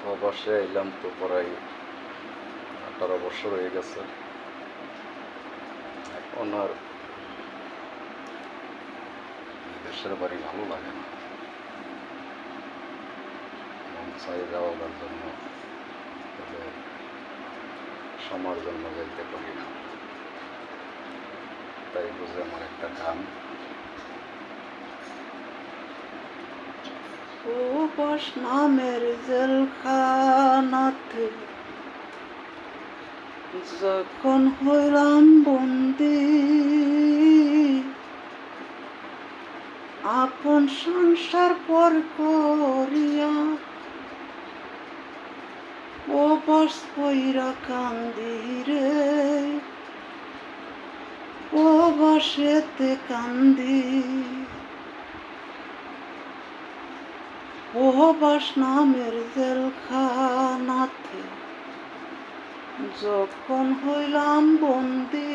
প্রবাসে এলাম তো প্রায় আঠারো বছর হয়ে গেছে। আর দেশের বাড়ি ভালো লাগে না। মন চাই যাওয়ার জন্য সময়ের জন্য যাইতে পারি না। তাই বুঝে আমার একটা গান। উপস নামের জেলখানাতে। যখন হইলাম বন্দি, আপন সংসার পর করিয়া ও বস পইরা কান্দি রে। বসেতে কান্দি। ওহবাস নামের জেলখানাতে যখন হইলাম বন্দি,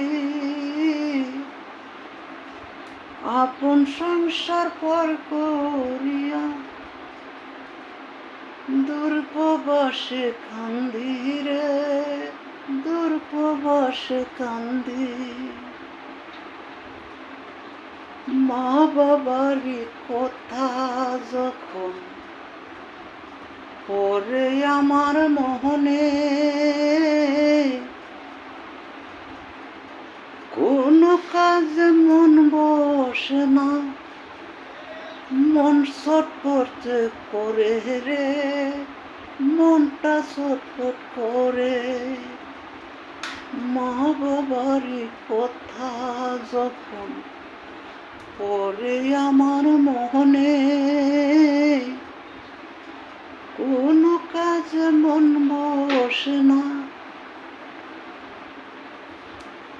আপন সংসার পর করিয়া দুর্পবাসে কান্দি রে, দুর্পবাসে কান্দি। মা বাবারই কথা যখন পরে আমার মোহনে। কোন কাজ মন বসে না, মন ছটফট করে রে, মনটা ছটফট করে। মা বাবারই কথা যখন পরে আমার মনে কোনো কাজে মন বসে না।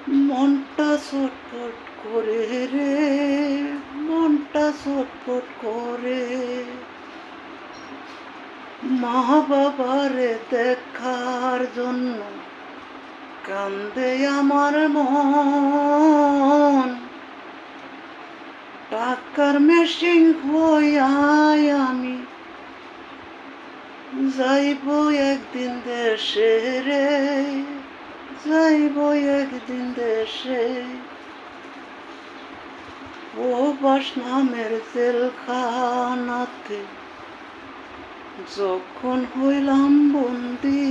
মনটা ছটফট করে রে, মনটা ছটফট করে। মা বাবারে দেখার জন্য কান্দে আমার মন। টাকার মেশিন হইয়াই আমি যাইব একদিন দেশে রে যাইব একদিন দেশে ও বাস নামের জেলখানাতে যখন হইলাম বন্দি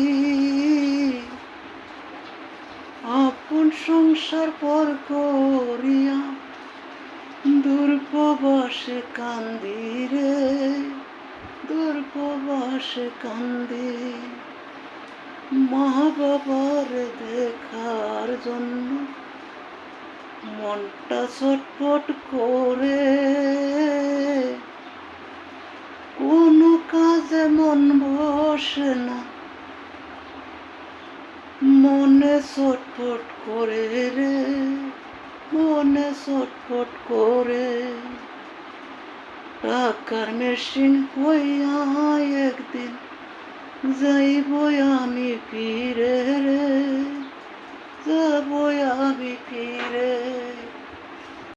আপন সংসার পর করিয়া দুর্পবাসে কান্দি রে দুর্পবাসে কান্দি। মা বাবার দেখার জন্য মনটা ছটফট করে। কোনো কাজে মন বসে না। মনে ছটফট করে রে, মনে ছটফট করে। টাকার মেশিন হইয়া একদিন যাইব আমি ফিরে